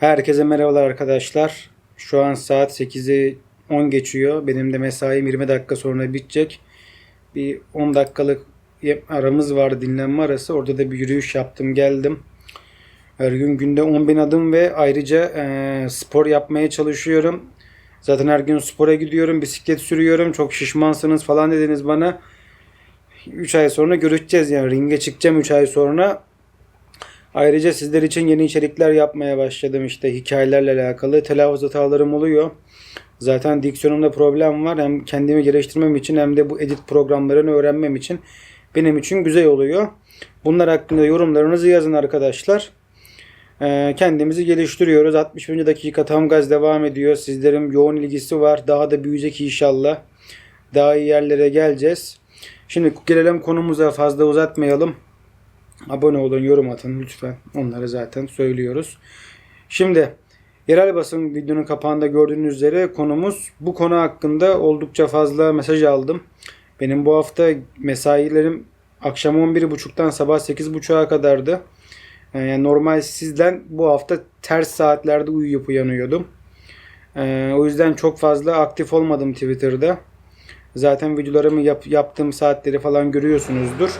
Herkese merhabalar arkadaşlar. Şu an saat 8'i 10 geçiyor. Benim de mesaim 20 dakika sonra bitecek. Bir 10 dakikalık aramız var dinlenme arası. Orada da bir yürüyüş yaptım geldim. Her gün günde 10 bin adım ve ayrıca e, spor yapmaya çalışıyorum. Zaten her gün spora gidiyorum, bisiklet sürüyorum. Çok şişmansınız falan dediniz bana. 3 ay sonra görüşeceğiz yani. Ringe çıkacağım 3 ay sonra. Ayrıca sizler için yeni içerikler yapmaya başladım işte hikayelerle alakalı. Telaffuz hatalarım oluyor. Zaten diksiyonumda problem var. Hem kendimi geliştirmem için hem de bu edit programlarını öğrenmem için benim için güzel oluyor. Bunlar hakkında yorumlarınızı yazın arkadaşlar. Ee, kendimizi geliştiriyoruz. 61. dakika tam gaz devam ediyor. Sizlerin yoğun ilgisi var. Daha da büyüyecek inşallah. Daha iyi yerlere geleceğiz. Şimdi gelelim konumuza fazla uzatmayalım. Abone olun, yorum atın lütfen. Onları zaten söylüyoruz. Şimdi yerel basın videonun kapağında gördüğünüz üzere konumuz bu konu hakkında oldukça fazla mesaj aldım. Benim bu hafta mesailerim akşam 11.30'dan sabah 8.30'a kadardı. Ee, Yani normal sizden bu hafta ters saatlerde uyuyup uyanıyordum. Ee, o yüzden çok fazla aktif olmadım Twitter'da. Zaten videolarımı yap- yaptığım saatleri falan görüyorsunuzdur.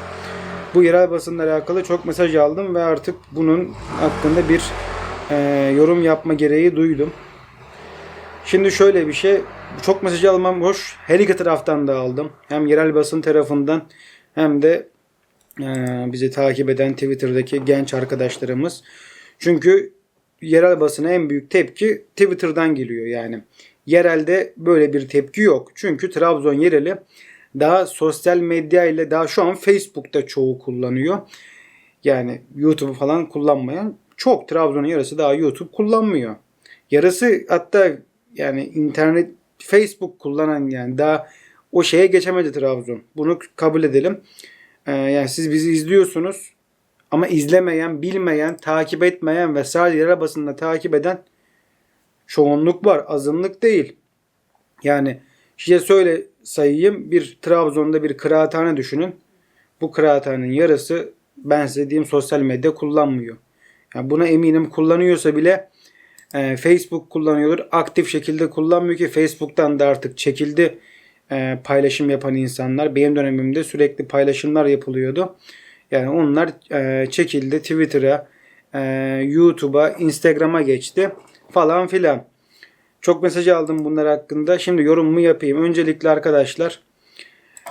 Bu yerel basınla alakalı çok mesaj aldım ve artık bunun hakkında bir e, yorum yapma gereği duydum. Şimdi şöyle bir şey, çok mesaj almam hoş. Her iki taraftan da aldım. Hem yerel basın tarafından hem de e, bizi takip eden Twitter'daki genç arkadaşlarımız. Çünkü yerel basına en büyük tepki Twitter'dan geliyor yani. Yerelde böyle bir tepki yok. Çünkü Trabzon yereli daha sosyal medya ile daha şu an Facebook'ta çoğu kullanıyor. Yani YouTube falan kullanmayan çok. Trabzon'un yarısı daha YouTube kullanmıyor. Yarısı hatta yani internet Facebook kullanan yani daha o şeye geçemedi Trabzon. Bunu kabul edelim. Ee, yani siz bizi izliyorsunuz ama izlemeyen, bilmeyen, takip etmeyen ve sadece yerel basında takip eden çoğunluk var. Azınlık değil. Yani size söyle sayayım. Bir Trabzon'da bir kıraathane düşünün. Bu kıraathanenin yarısı ben size diyeyim sosyal medya kullanmıyor. Yani buna eminim kullanıyorsa bile e, Facebook kullanıyordur. Aktif şekilde kullanmıyor ki Facebook'tan da artık çekildi e, paylaşım yapan insanlar. Benim dönemimde sürekli paylaşımlar yapılıyordu. Yani onlar e, çekildi Twitter'a, e, YouTube'a, Instagram'a geçti falan filan. Çok mesaj aldım bunlar hakkında. Şimdi yorumumu yapayım. Öncelikle arkadaşlar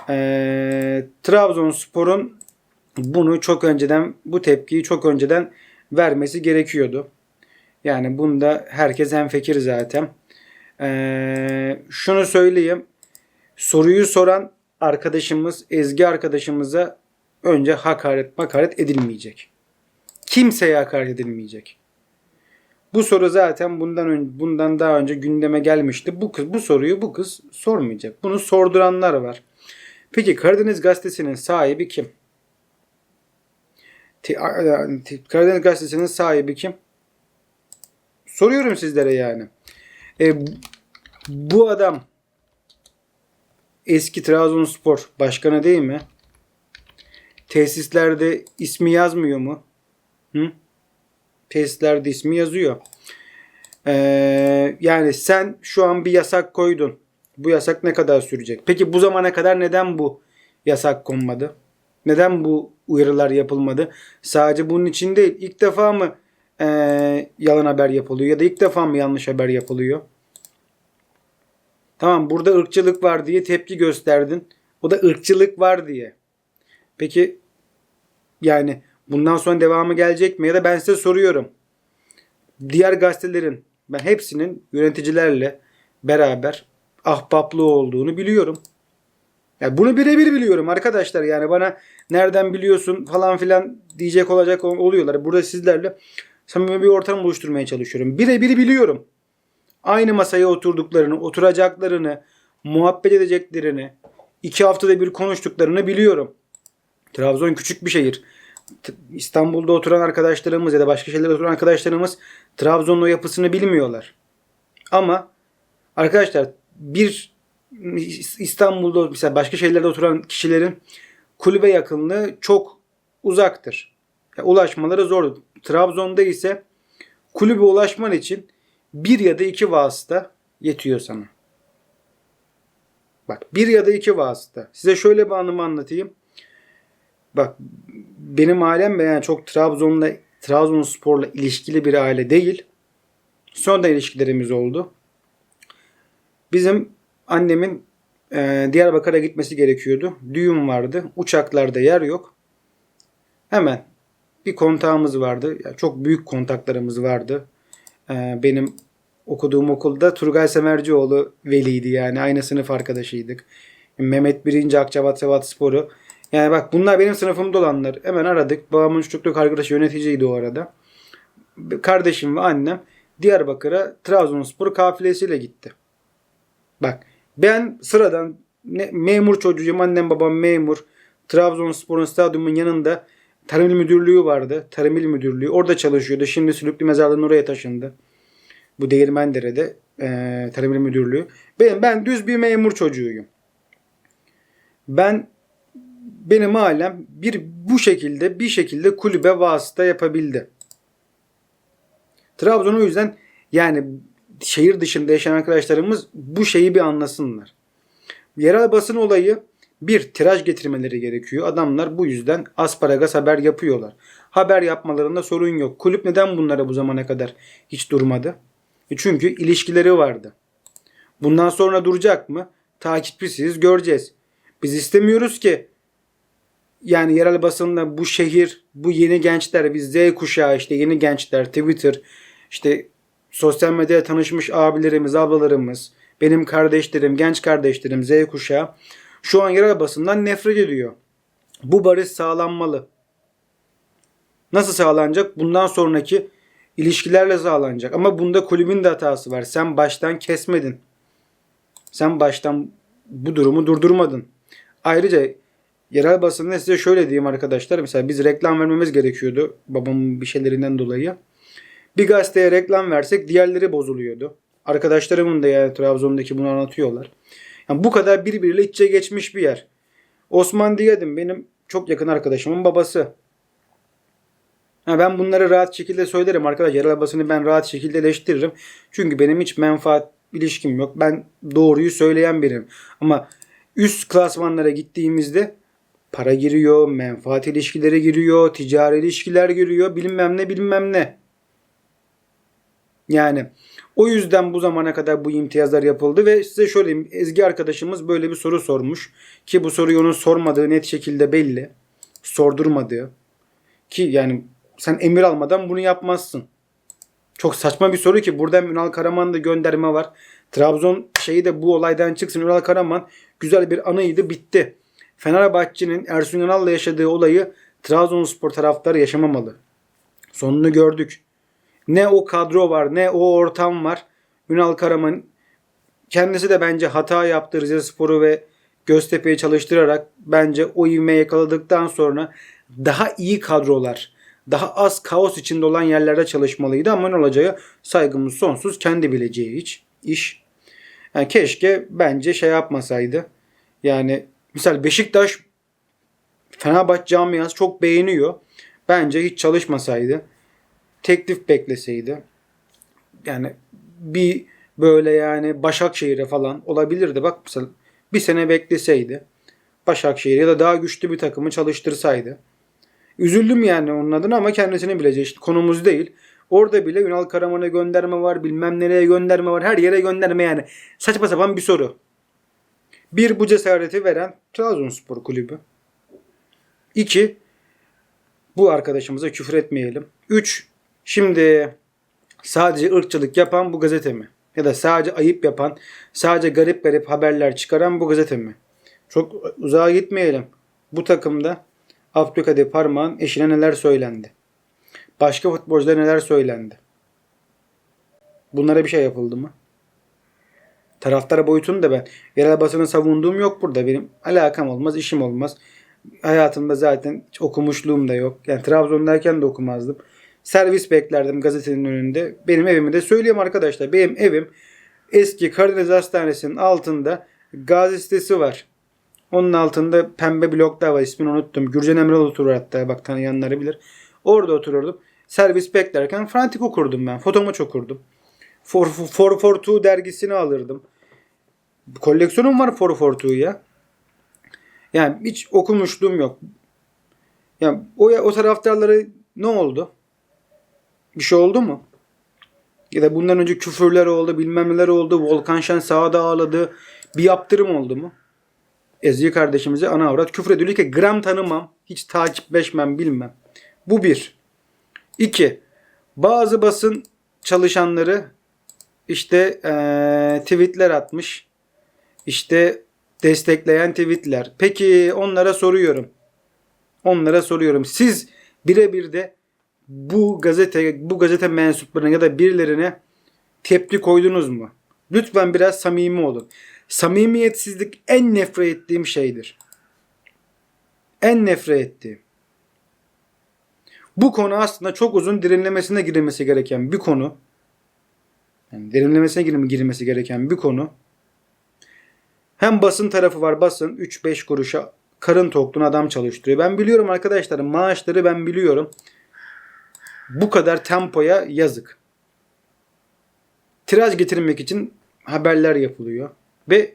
eee Trabzonspor'un bunu çok önceden bu tepkiyi çok önceden vermesi gerekiyordu. Yani bunda herkes hemfikir zaten. Eee, şunu söyleyeyim. Soruyu soran arkadaşımız Ezgi arkadaşımıza önce hakaret makaret edilmeyecek. Kimseye hakaret edilmeyecek. Bu soru zaten bundan ön- bundan daha önce gündeme gelmişti. Bu kız bu soruyu bu kız sormayacak. Bunu sorduranlar var. Peki Karadeniz Gazetesi'nin sahibi kim? Ti- Karadeniz Gazetesi'nin sahibi kim? Soruyorum sizlere yani. E, bu adam eski Trabzonspor başkanı değil mi? Tesislerde ismi yazmıyor mu? Hı? Tesislerde ismi yazıyor. Ee, yani sen şu an bir yasak koydun. Bu yasak ne kadar sürecek? Peki bu zamana kadar neden bu yasak konmadı? Neden bu uyarılar yapılmadı? Sadece bunun için değil. İlk defa mı ee, yalan haber yapılıyor ya da ilk defa mı yanlış haber yapılıyor? Tamam burada ırkçılık var diye tepki gösterdin. O da ırkçılık var diye. Peki yani bundan sonra devamı gelecek mi? Ya da ben size soruyorum. Diğer gazetelerin ben hepsinin yöneticilerle beraber ahbaplığı olduğunu biliyorum. Ya bunu birebir biliyorum arkadaşlar. Yani bana nereden biliyorsun falan filan diyecek olacak ol- oluyorlar. Burada sizlerle samimi bir ortam oluşturmaya çalışıyorum. Birebir biliyorum. Aynı masaya oturduklarını, oturacaklarını, muhabbet edeceklerini, iki haftada bir konuştuklarını biliyorum. Trabzon küçük bir şehir. İstanbul'da oturan arkadaşlarımız ya da başka şehirlerde oturan arkadaşlarımız Trabzon'un o yapısını bilmiyorlar. Ama arkadaşlar bir İstanbul'da mesela başka şehirlerde oturan kişilerin kulübe yakınlığı çok uzaktır. Ya ulaşmaları zor. Trabzon'da ise kulübe ulaşman için bir ya da iki vasıta yetiyor sana. Bak bir ya da iki vasıta. Size şöyle bir anımı anlatayım. Bak benim ailem yani çok Trabzon'la Trabzonspor'la ilişkili bir aile değil. Sonra ilişkilerimiz oldu. Bizim annemin e, Diyarbakır'a gitmesi gerekiyordu. Düğün vardı. Uçaklarda yer yok. Hemen bir kontağımız vardı. Yani çok büyük kontaklarımız vardı. E, benim okuduğum okulda Turgay Semercioğlu veliydi yani. Aynı sınıf arkadaşıydık. Mehmet Birinci Akçabat Sevat Sporu. Yani bak bunlar benim sınıfımda olanlar. Hemen aradık. Babamın çocukluk arkadaşı yöneticiydi o arada. Kardeşim ve annem Diyarbakır'a Trabzonspor kafilesiyle gitti. Bak ben sıradan ne, memur çocuğuyum. Annem babam memur. Trabzonspor'un stadyumun yanında Tarım İl Müdürlüğü vardı. Tarım İl Müdürlüğü. Orada çalışıyordu. Şimdi Sülüklü Mezarlığı'nın oraya taşındı. Bu Değirmendere'de e, Tarım İl Müdürlüğü. Ben, ben düz bir memur çocuğuyum. Ben benim ailem bir bu şekilde bir şekilde kulübe vasıta yapabildi. Trabzon o yüzden yani şehir dışında yaşayan arkadaşlarımız bu şeyi bir anlasınlar. Yerel basın olayı bir tiraj getirmeleri gerekiyor. Adamlar bu yüzden asparagas haber yapıyorlar. Haber yapmalarında sorun yok. Kulüp neden bunlara bu zamana kadar hiç durmadı? E Çünkü ilişkileri vardı. Bundan sonra duracak mı? Takipçisiz göreceğiz. Biz istemiyoruz ki yani yerel basında bu şehir, bu yeni gençler, biz Z kuşağı işte yeni gençler, Twitter, işte sosyal medyada tanışmış abilerimiz, ablalarımız, benim kardeşlerim, genç kardeşlerim, Z kuşağı şu an yerel basından nefret ediyor. Bu barış sağlanmalı. Nasıl sağlanacak? Bundan sonraki ilişkilerle sağlanacak. Ama bunda kulübün de hatası var. Sen baştan kesmedin. Sen baştan bu durumu durdurmadın. Ayrıca yerel basında size şöyle diyeyim arkadaşlar. Mesela biz reklam vermemiz gerekiyordu. Babamın bir şeylerinden dolayı. Bir gazeteye reklam versek diğerleri bozuluyordu. Arkadaşlarımın da yani Trabzon'daki bunu anlatıyorlar. Yani bu kadar birbiriyle iç içe geçmiş bir yer. Osman Diyadım benim çok yakın arkadaşımın babası. Ha ben bunları rahat şekilde söylerim arkadaş. Yerel basını ben rahat şekilde eleştiririm. Çünkü benim hiç menfaat ilişkim yok. Ben doğruyu söyleyen biriyim. Ama üst klasmanlara gittiğimizde para giriyor, menfaat ilişkileri giriyor, ticari ilişkiler giriyor, bilmem ne bilmem ne. Yani o yüzden bu zamana kadar bu imtiyazlar yapıldı ve size şöyle Ezgi arkadaşımız böyle bir soru sormuş ki bu soruyu onun sormadığı net şekilde belli. Sordurmadığı ki yani sen emir almadan bunu yapmazsın. Çok saçma bir soru ki buradan Ünal Karaman'da gönderme var. Trabzon şeyi de bu olaydan çıksın. Ünal Karaman güzel bir anıydı bitti. Fenerbahçe'nin Ersun Yanal'la yaşadığı olayı Trabzonspor taraftarı yaşamamalı. Sonunu gördük. Ne o kadro var ne o ortam var. Ünal Karaman kendisi de bence hata yaptı Rize Sporu ve Göztepe'yi çalıştırarak bence o ivmeyi yakaladıktan sonra daha iyi kadrolar, daha az kaos içinde olan yerlerde çalışmalıydı ama ne olacağı saygımız sonsuz kendi bileceği hiç iş. Yani keşke bence şey yapmasaydı. Yani misal Beşiktaş Fenerbahçe camiası çok beğeniyor. Bence hiç çalışmasaydı. Teklif bekleseydi. Yani bir böyle yani Başakşehir'e falan olabilirdi. Bak mesela bir sene bekleseydi. Başakşehir ya da daha güçlü bir takımı çalıştırsaydı. Üzüldüm yani onun adına ama kendisini bilecek. İşte konumuz değil. Orada bile Ünal Karaman'a gönderme var. Bilmem nereye gönderme var. Her yere gönderme yani. Saçma sapan bir soru. Bir bu cesareti veren Trabzonspor kulübü. İki bu arkadaşımıza küfür etmeyelim. Üç şimdi sadece ırkçılık yapan bu gazete mi? Ya da sadece ayıp yapan, sadece garip garip haberler çıkaran bu gazete mi? Çok uzağa gitmeyelim. Bu takımda Abdülkadir Parmağ'ın eşine neler söylendi? Başka futbolculara neler söylendi? Bunlara bir şey yapıldı mı? Taraftar boyutunu da ben yerel basını savunduğum yok burada. Benim alakam olmaz, işim olmaz. Hayatımda zaten hiç okumuşluğum da yok. Yani Trabzon'dayken de okumazdım. Servis beklerdim gazetenin önünde. Benim evimi de söyleyeyim arkadaşlar. Benim evim eski Karadeniz Hastanesi'nin altında gazi sitesi var. Onun altında pembe bloklar var. İsmini unuttum. Gürcan Emral oturur hatta. Bak tanıyanları bilir. Orada otururdum. servis beklerken Frantik okurdum ben. Fotomaç okurdum. For, for, for Two dergisini alırdım. Koleksiyonum var For For Two ya. Yani hiç okumuşluğum yok. Yani o, o taraftarları ne oldu? Bir şey oldu mu? Ya da bundan önce küfürler oldu, bilmem neler oldu. Volkan Şen sahada ağladı. Bir yaptırım oldu mu? Ezgi kardeşimize ana avrat küfür ediyor ki gram tanımam. Hiç takipleşmem bilmem. Bu bir. İki. Bazı basın çalışanları işte eee, tweetler atmış. İşte destekleyen tweetler. Peki onlara soruyorum. Onlara soruyorum. Siz birebir de bu gazete bu gazete mensuplarına ya da birilerine tepki koydunuz mu? Lütfen biraz samimi olun. Samimiyetsizlik en nefret ettiğim şeydir. En nefret ettiğim. Bu konu aslında çok uzun derinlemesine girilmesi gereken bir konu. Yani derinlemesine girilmesi gereken bir konu. Hem basın tarafı var. Basın 3-5 kuruşa karın tokluğuna adam çalıştırıyor. Ben biliyorum arkadaşlar maaşları ben biliyorum. Bu kadar tempoya yazık. Tiraj getirmek için haberler yapılıyor. Ve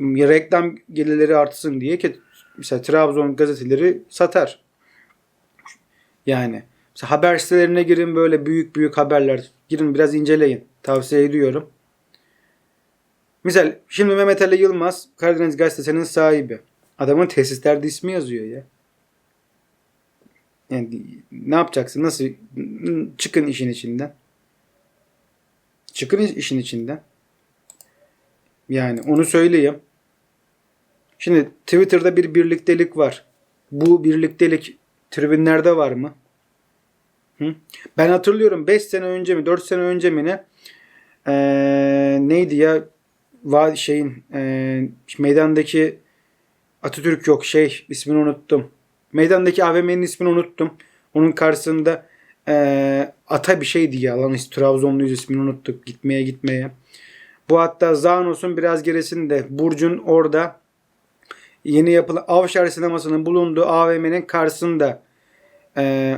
reklam gelirleri artsın diye ki mesela Trabzon gazeteleri satar. Yani mesela haber sitelerine girin böyle büyük büyük haberler. Girin biraz inceleyin. Tavsiye ediyorum. Misal şimdi Mehmet Ali Yılmaz Karadeniz Gazetesi'nin sahibi. Adamın tesislerde ismi yazıyor ya. Yani ne yapacaksın? Nasıl? Çıkın işin içinden. Çıkın işin içinden. Yani onu söyleyeyim. Şimdi Twitter'da bir birliktelik var. Bu birliktelik tribünlerde var mı? Ben hatırlıyorum 5 sene önce mi 4 sene önce mi ne Ee, neydi ya va şeyin ee, meydandaki Atatürk yok şey ismini unuttum. Meydandaki AVM'nin ismini unuttum. Onun karşısında ee, ata bir şeydi ya lan Trabzonluyuz ismini unuttuk gitmeye gitmeye. Bu hatta Zanos'un biraz gerisinde Burcun orada yeni yapılan Avşar sinemasının bulunduğu AVM'nin karşısında ee,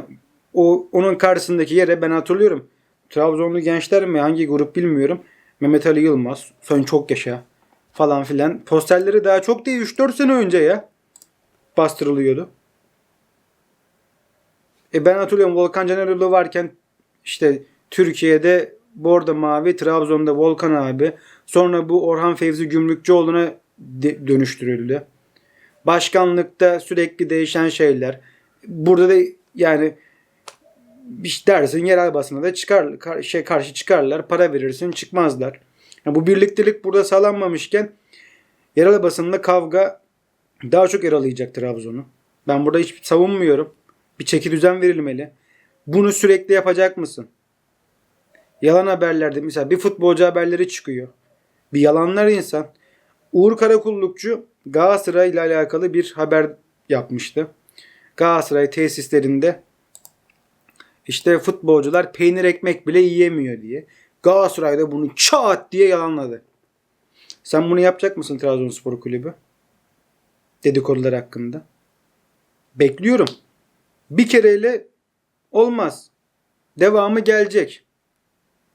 o onun karşısındaki yere ben hatırlıyorum. Trabzonlu gençler mi hangi grup bilmiyorum. Mehmet Ali Yılmaz, sen çok yaşa falan filan. Posterleri daha çok değil 3-4 sene önce ya bastırılıyordu. E ben hatırlıyorum Volkan Canerolu varken işte Türkiye'de Bordo Mavi, Trabzon'da Volkan abi. Sonra bu Orhan Fevzi Gümrükçüoğlu'na de- dönüştürüldü. Başkanlıkta sürekli değişen şeyler. Burada da yani bir dersin yerel basına da çıkar kar- şey karşı çıkarlar. Para verirsin çıkmazlar. Yani bu birliktelik burada sağlanmamışken yerel basında kavga daha çok yaralayacak Trabzon'u. Ben burada hiç savunmuyorum. Bir çeki düzen verilmeli. Bunu sürekli yapacak mısın? Yalan haberlerde mesela bir futbolcu haberleri çıkıyor. Bir yalanlar insan. Uğur Karakullukçu Galatasaray ile alakalı bir haber yapmıştı. Galatasaray tesislerinde işte futbolcular peynir ekmek bile yiyemiyor diye. Galatasaray da bunu çat diye yalanladı. Sen bunu yapacak mısın Trabzonspor Kulübü? Dedikodular hakkında. Bekliyorum. Bir kereyle olmaz. Devamı gelecek.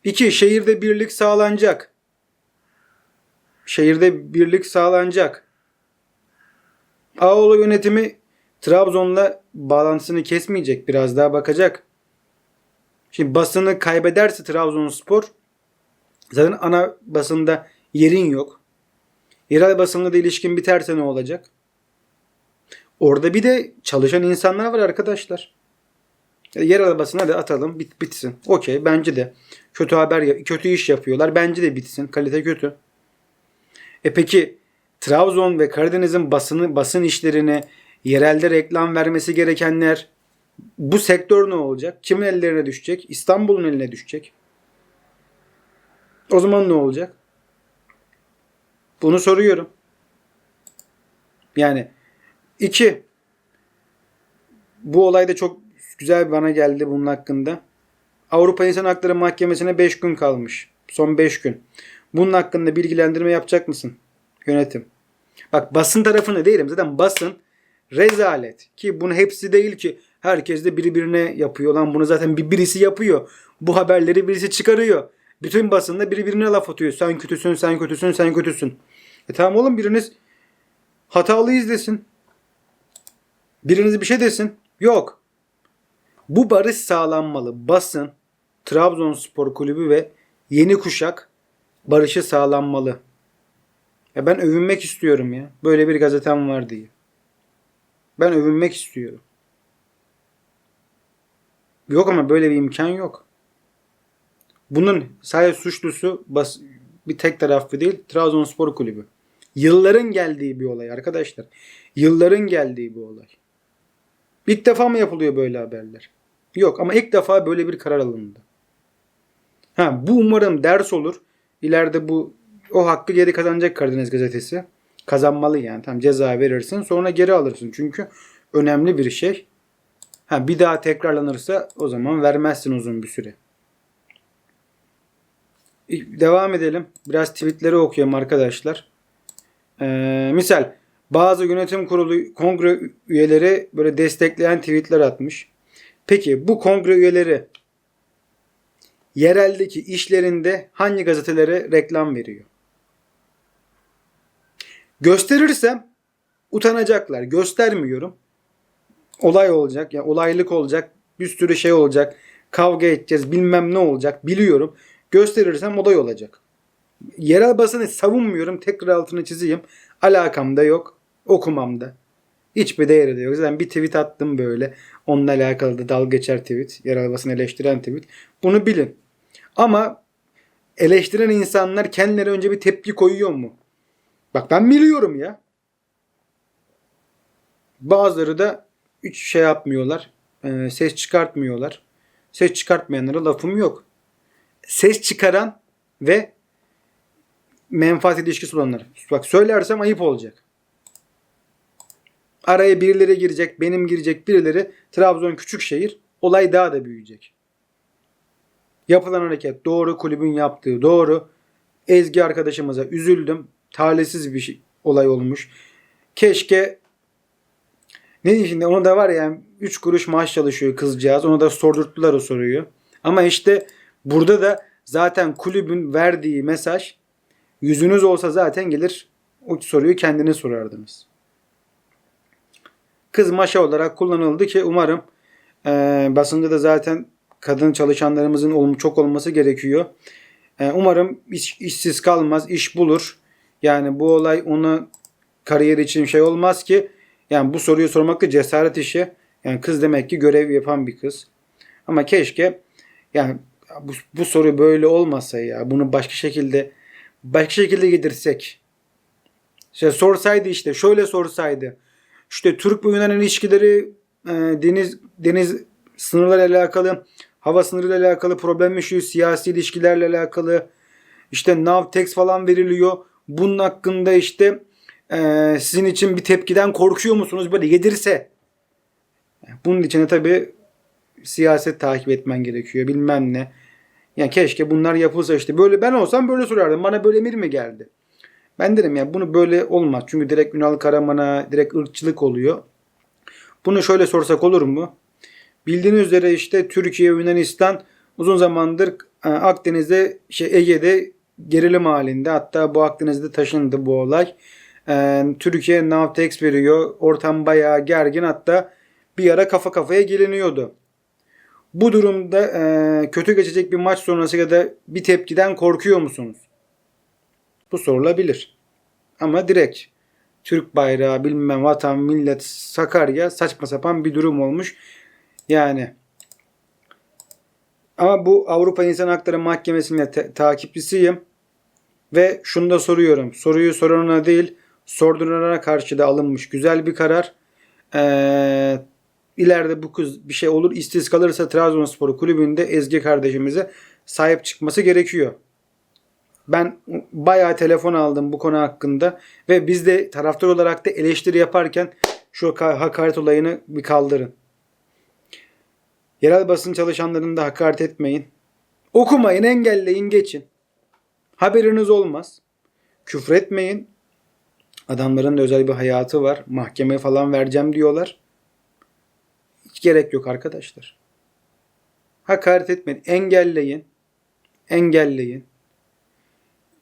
İki, şehirde birlik sağlanacak. Şehirde birlik sağlanacak. Ağoğlu yönetimi Trabzon'la bağlantısını kesmeyecek. Biraz daha bakacak. Şimdi basını kaybederse Trabzonspor zaten ana basında yerin yok. Yerel basınla da ilişkin biterse ne olacak? Orada bir de çalışan insanlar var arkadaşlar. Yerel basına da atalım bit, bitsin. Okey bence de. Kötü haber kötü iş yapıyorlar. Bence de bitsin. Kalite kötü. E peki Trabzon ve Karadeniz'in basını basın işlerine yerelde reklam vermesi gerekenler bu sektör ne olacak? Kimin ellerine düşecek? İstanbul'un eline düşecek. O zaman ne olacak? Bunu soruyorum. Yani iki bu olay da çok güzel bana geldi bunun hakkında. Avrupa İnsan Hakları Mahkemesi'ne 5 gün kalmış. Son 5 gün. Bunun hakkında bilgilendirme yapacak mısın? Yönetim. Bak basın tarafını değilim. Zaten basın rezalet. Ki bunu hepsi değil ki Herkes de birbirine yapıyor. Lan bunu zaten bir birisi yapıyor. Bu haberleri birisi çıkarıyor. Bütün basında birbirine laf atıyor. Sen kötüsün, sen kötüsün, sen kötüsün. E tamam oğlum biriniz hatalıyız desin. Biriniz bir şey desin. Yok. Bu barış sağlanmalı. Basın, Trabzonspor Kulübü ve yeni kuşak barışı sağlanmalı. Ya ben övünmek istiyorum ya. Böyle bir gazetem var diye. Ben övünmek istiyorum. Yok ama böyle bir imkan yok. Bunun sadece suçlusu bas, bir tek taraflı değil Trabzonspor Kulübü. Yılların geldiği bir olay arkadaşlar. Yılların geldiği bir olay. İlk defa mı yapılıyor böyle haberler? Yok ama ilk defa böyle bir karar alındı. Ha, bu umarım ders olur. İleride bu o hakkı geri kazanacak Karadeniz gazetesi. Kazanmalı yani. Tam ceza verirsin sonra geri alırsın. Çünkü önemli bir şey. Ha, bir daha tekrarlanırsa o zaman vermezsin uzun bir süre. Devam edelim. Biraz tweetleri okuyayım arkadaşlar. Ee, misal bazı yönetim kurulu kongre üyeleri böyle destekleyen tweetler atmış. Peki bu kongre üyeleri yereldeki işlerinde hangi gazetelere reklam veriyor? Gösterirsem utanacaklar. Göstermiyorum. Olay olacak. Ya yani olaylık olacak. Bir sürü şey olacak. Kavga edeceğiz. Bilmem ne olacak. Biliyorum. Gösterirsem olay olacak. Yerel basını savunmuyorum. Tekrar altını çizeyim. Alakam da yok. Okumam da. Hiçbir değeri de yok. Zaten bir tweet attım böyle. Onunla alakalı da dalga geçer tweet. Yerel basını eleştiren tweet. Bunu bilin. Ama eleştiren insanlar kendileri önce bir tepki koyuyor mu? Bak ben biliyorum ya. Bazıları da hiç şey yapmıyorlar. E, ses çıkartmıyorlar. Ses çıkartmayanlara lafım yok. Ses çıkaran ve menfaat ilişkisi olanlar. Bak söylersem ayıp olacak. Araya birileri girecek, benim girecek birileri. Trabzon küçük şehir. Olay daha da büyüyecek. Yapılan hareket doğru, kulübün yaptığı doğru. Ezgi arkadaşımıza üzüldüm. Talihsiz bir şey, olay olmuş. Keşke ne şimdi onu da var ya 3 kuruş maaş çalışıyor kızcağız. Ona da sordurttular o soruyu. Ama işte burada da zaten kulübün verdiği mesaj yüzünüz olsa zaten gelir o soruyu kendine sorardınız. Kız maşa olarak kullanıldı ki umarım e, basında da zaten kadın çalışanlarımızın çok olması gerekiyor. E, umarım iş, işsiz kalmaz, iş bulur. Yani bu olay ona kariyer için şey olmaz ki. Yani bu soruyu sormak da cesaret işi. Yani kız demek ki görev yapan bir kız. Ama keşke yani bu, bu soru böyle olmasa ya. Bunu başka şekilde başka şekilde getirsek. İşte sorsaydı işte şöyle sorsaydı. İşte Türk ve Yunan ilişkileri e, deniz deniz sınırlarla alakalı, hava sınırıyla alakalı problem yaşıyor, siyasi ilişkilerle alakalı. İşte Navtex falan veriliyor. Bunun hakkında işte e, sizin için bir tepkiden korkuyor musunuz? Böyle yedirse. Bunun için tabi siyaset takip etmen gerekiyor. Bilmem ne. Yani keşke bunlar yapılsa işte. Böyle ben olsam böyle sorardım. Bana böyle emir mi geldi? Ben derim ya bunu böyle olmaz. Çünkü direkt Ünal Karaman'a direkt ırkçılık oluyor. Bunu şöyle sorsak olur mu? Bildiğiniz üzere işte Türkiye, Yunanistan uzun zamandır e, Akdeniz'de, şey Ege'de gerilim halinde. Hatta bu Akdeniz'de taşındı bu olay. Ee, Türkiye Navtex veriyor. Ortam bayağı gergin. Hatta bir ara kafa kafaya geliniyordu. Bu durumda e, kötü geçecek bir maç sonrası ya da bir tepkiden korkuyor musunuz? Bu sorulabilir. Ama direkt Türk bayrağı bilmem vatan millet Sakarya saçma sapan bir durum olmuş. Yani ama bu Avrupa İnsan Hakları Mahkemesi'nin takipçisiyim. Ve şunu da soruyorum. Soruyu sorana değil sordurana karşı da alınmış güzel bir karar. Ee, ileride bu kız bir şey olur işsiz kalırsa Trabzonspor kulübünde Ezgi kardeşimize sahip çıkması gerekiyor. Ben bayağı telefon aldım bu konu hakkında ve biz de taraftar olarak da eleştiri yaparken şu hakaret olayını bir kaldırın. Yerel basın çalışanlarını da hakaret etmeyin. Okumayın, engelleyin, geçin. Haberiniz olmaz. Küfretmeyin. Adamların da özel bir hayatı var. Mahkeme falan vereceğim diyorlar. Hiç gerek yok arkadaşlar. Hakaret etmeyin. Engelleyin. Engelleyin.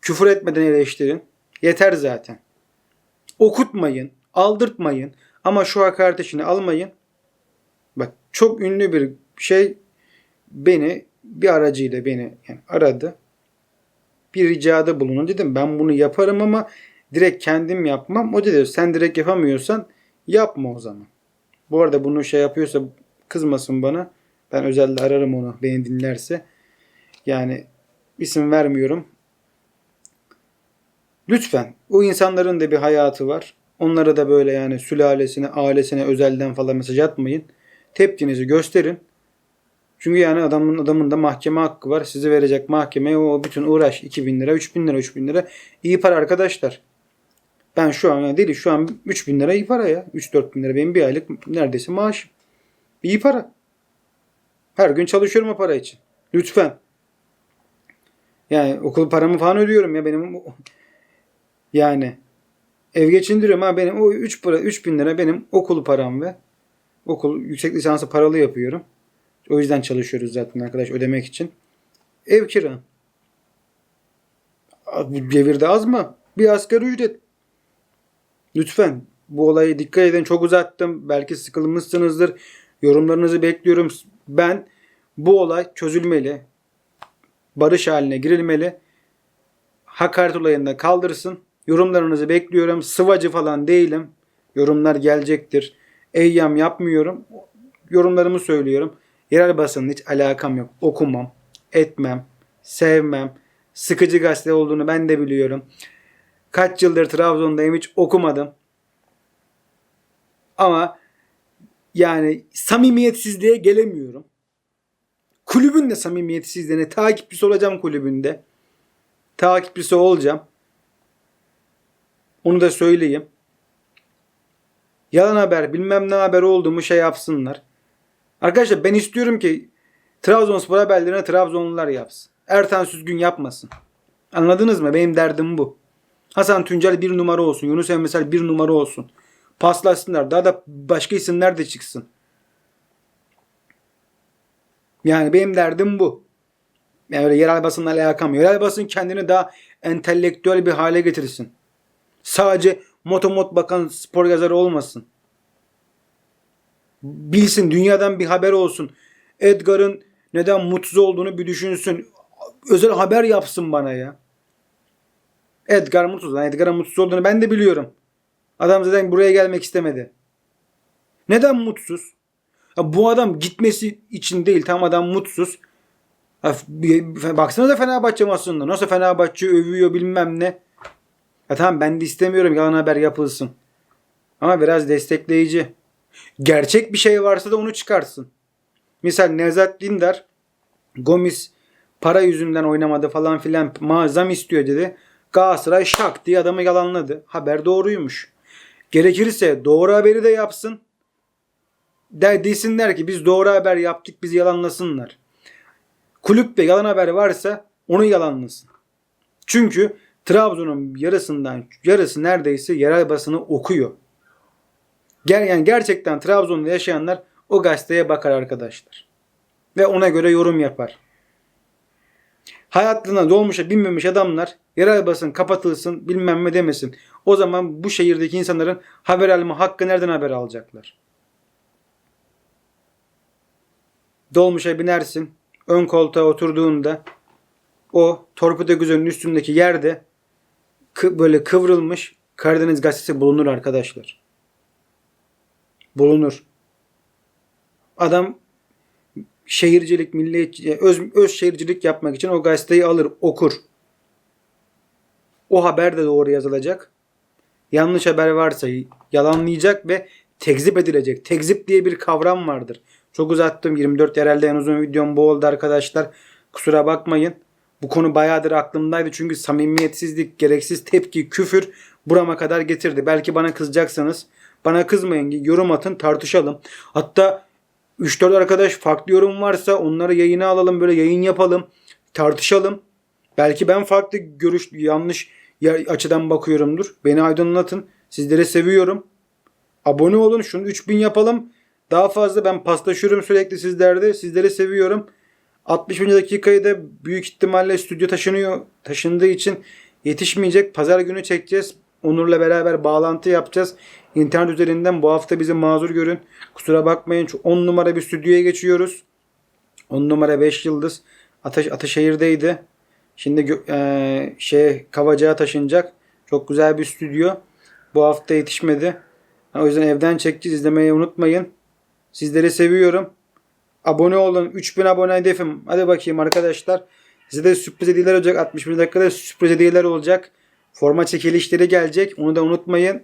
Küfür etmeden eleştirin. Yeter zaten. Okutmayın. Aldırtmayın. Ama şu hakaret işini almayın. Bak çok ünlü bir şey beni bir aracıyla beni yani aradı. Bir ricada bulunun dedim. Ben bunu yaparım ama direkt kendim yapmam. O dedi sen direkt yapamıyorsan yapma o zaman. Bu arada bunu şey yapıyorsa kızmasın bana. Ben özelde ararım onu beni dinlerse. Yani isim vermiyorum. Lütfen o insanların da bir hayatı var. Onlara da böyle yani sülalesine, ailesine özelden falan mesaj atmayın. Tepkinizi gösterin. Çünkü yani adamın adamın da mahkeme hakkı var. Sizi verecek mahkemeye o bütün uğraş 2000 lira, 3000 lira, 3000 lira iyi para arkadaşlar. Ben şu an yani değil şu an 3000 lira iyi para ya. 3-4 bin lira benim bir aylık neredeyse maaşım. İyi para. Her gün çalışıyorum o para için. Lütfen. Yani okul paramı falan ödüyorum ya benim. Yani ev geçindiriyorum ha benim o 3 para 3000 lira benim okul param ve okul yüksek lisansı paralı yapıyorum. O yüzden çalışıyoruz zaten arkadaş ödemek için. Ev kira. Bu devirde az mı? Bir asgari ücret. Lütfen bu olayı dikkat edin. Çok uzattım. Belki sıkılmışsınızdır. Yorumlarınızı bekliyorum. Ben bu olay çözülmeli. Barış haline girilmeli. Hakaret olayında kaldırsın. Yorumlarınızı bekliyorum. Sıvacı falan değilim. Yorumlar gelecektir. Eyyam yapmıyorum. Yorumlarımı söylüyorum. Yerel basının hiç alakam yok. Okumam, etmem, sevmem. Sıkıcı gazete olduğunu ben de biliyorum. Kaç yıldır Trabzon'dayım hiç okumadım. Ama yani samimiyetsizliğe gelemiyorum. Kulübün de samimiyetsizliğine takipçisi olacağım kulübünde. Takipçisi olacağım. Onu da söyleyeyim. Yalan haber bilmem ne haber olduğumu şey yapsınlar. Arkadaşlar ben istiyorum ki Trabzonspor haberlerine Trabzonlular yapsın. Ertan Süzgün yapmasın. Anladınız mı? Benim derdim bu. Hasan Tuncel bir numara olsun. Yunus Emresel bir numara olsun. Paslasınlar. Daha da başka isimler de çıksın. Yani benim derdim bu. Yani öyle yerel basınla alakam. yok. Yerel basın kendini daha entelektüel bir hale getirsin. Sadece motomot bakan spor yazarı olmasın. Bilsin dünyadan bir haber olsun. Edgar'ın neden mutsuz olduğunu bir düşünsün. Özel haber yapsın bana ya. Edgar mutsuz. Yani Edgar'ın mutsuz olduğunu ben de biliyorum. Adam zaten buraya gelmek istemedi. Neden mutsuz? Ya bu adam gitmesi için değil. Tam adam mutsuz. Ya, baksanıza Fenerbahçe maçında. Nasıl Fenerbahçe övüyor bilmem ne. Ya tamam ben de istemiyorum yalan haber yapılsın. Ama biraz destekleyici. Gerçek bir şey varsa da onu çıkarsın. Misal Nevzat Dindar Gomis para yüzünden oynamadı falan filan mazam istiyor dedi. Galatasaray şak diye adamı yalanladı. Haber doğruymuş. Gerekirse doğru haberi de yapsın. Der, desinler ki biz doğru haber yaptık bizi yalanlasınlar. Kulüpte yalan haber varsa onu yalanlasın. Çünkü Trabzon'un yarısından yarısı neredeyse yerel basını okuyor. Ger yani gerçekten Trabzon'da yaşayanlar o gazeteye bakar arkadaşlar. Ve ona göre yorum yapar. Hayatlarına dolmuşa binmemiş adamlar yerel basın kapatılsın bilmem ne demesin. O zaman bu şehirdeki insanların haber alma hakkı nereden haber alacaklar? Dolmuşa binersin. Ön koltuğa oturduğunda o torpido gözünün üstündeki yerde böyle kıvrılmış Karadeniz gazetesi bulunur arkadaşlar. Bulunur. Adam şehircilik, milliyetçi, öz, öz şehircilik yapmak için o gazeteyi alır, okur. O haber de doğru yazılacak. Yanlış haber varsa yalanlayacak ve tekzip edilecek. Tekzip diye bir kavram vardır. Çok uzattım. 24 herhalde en uzun videom bu oldu arkadaşlar. Kusura bakmayın. Bu konu bayağıdır aklımdaydı. Çünkü samimiyetsizlik, gereksiz tepki, küfür burama kadar getirdi. Belki bana kızacaksanız bana kızmayın. Yorum atın tartışalım. Hatta 3-4 arkadaş farklı yorum varsa onları yayına alalım. Böyle yayın yapalım. Tartışalım. Belki ben farklı görüş yanlış açıdan bakıyorumdur. Beni aydınlatın. Sizleri seviyorum. Abone olun. Şunu 3000 yapalım. Daha fazla ben paslaşıyorum sürekli sizlerde. Sizleri seviyorum. 60. dakikayı da büyük ihtimalle stüdyo taşınıyor. Taşındığı için yetişmeyecek. Pazar günü çekeceğiz. Onur'la beraber bağlantı yapacağız. İnternet üzerinden bu hafta bizi mazur görün. Kusura bakmayın. 10 numara bir stüdyoya geçiyoruz. 10 numara 5 yıldız. Ataş, Ataşehir'deydi. Şimdi eee, şey Kavacığa taşınacak. Çok güzel bir stüdyo. Bu hafta yetişmedi. O yüzden evden çekeceğiz. İzlemeyi unutmayın. Sizleri seviyorum. Abone olun. 3000 abone hedefim. Hadi bakayım arkadaşlar. Size de sürpriz hediyeler olacak. 61 dakikada sürpriz hediyeler olacak. Forma çekilişleri gelecek. Onu da unutmayın.